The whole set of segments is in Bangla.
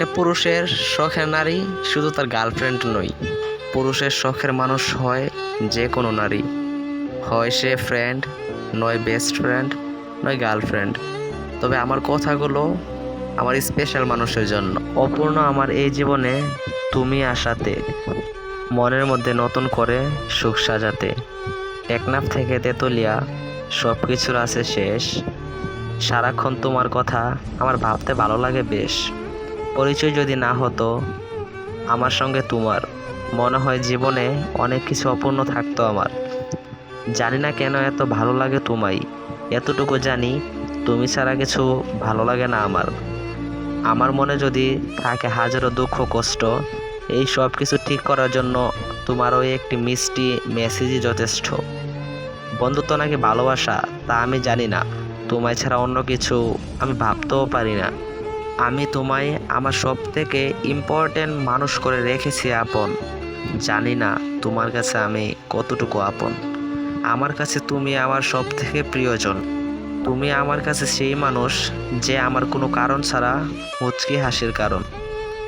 একটা পুরুষের শখের নারী, শুধু তার গার্লফ্রেন্ড নয় পুরুষের শখের মানুষ হয় যে কোনো নারী। হয় সে ফ্রেন্ড নয় বেস্ট ফ্রেন্ড নয় গার্লফ্রেন্ড তবে আমার কথাগুলো আমার স্পেশাল মানুষের জন্য। অপূর্ণ আমার এই জীবনে তুমি আসাতে, মনের মধ্যে নতুন করে সুখ সাজাতে। টেকনাফ থেকে তেতুলিয়া সব কিছুর আছে শেষ। সারাক্ষণ তোমার কথা আমার ভাবতে ভালো লাগে বেশ। পরিচয় যদি না হতো, আমার সঙ্গে তোমার মনে হয় জীবনে অনেক কিছু অপূর্ণ থাকতো আমার। জানি না কেন এত ভালো লাগে তোমায়, এতটুকু জানি তুমি ছাড়া কিছু ভালো লাগে না আমার। আমার মনে যদি থাকে হাজারো দুঃখ, কষ্ট, এই সব কিছু ঠিক করার জন্য তোমার ওই একটি মিষ্টি মেসেজই যথেষ্ট। বন্ধুত্ব নাকি ভালোবাসা, তা আমি জানি না। তোমায় ছাড়া অন্য কিছু আমি ভাবতেও পারি না। আমি তোমায় আমার সব থেকে ইম্পর্ট্যান্ট মানুষ করে রেখেছি, আপন। জানি না তোমার কাছে আমি কতটুকু আপন। আমার কাছে তুমি আমার সব থেকে প্রিয়জন। তুমি আমার কাছে সেই মানুষ যে আমার কোনো কারণ ছাড়া মুচকি হাসির কারণ।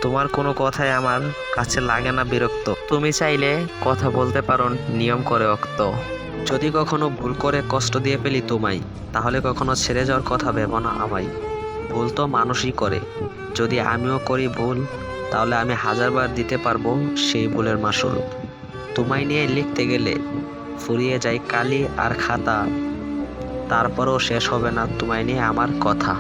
তোমার কোনো কথাই আমার কাছে লাগে না বিরক্ত। তুমি চাইলে কথা বলতে পারো, নিয়ম করে অক্ত। যদি কখনো ভুল করে কষ্ট দিয়ে পেলি তোমায়, তাহলে কখনো ছেড়ে যাওয়ার কথা ভেবো না আমায়। ভুল তো মানুষই করে। যদি আমিও করি ভুল, তাহলে আমি হাজারবার দিতে পারব সেই ভুলের মাসুল। তোমায় নিয়ে লিখতে গেলে ফুরিয়ে যায় কালি আর খাতা। তারপরেও শেষ হবে না তোমায় নিয়ে আমার কথা।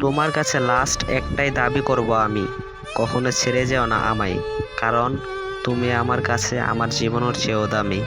তোমার কাছে লাস্ট একটাই দাবি করব আমি, কখনো ছেড়ে যেও না আমায়, কারণ তুমি আমার কাছে আমার জীবনের চেয়েও দামি।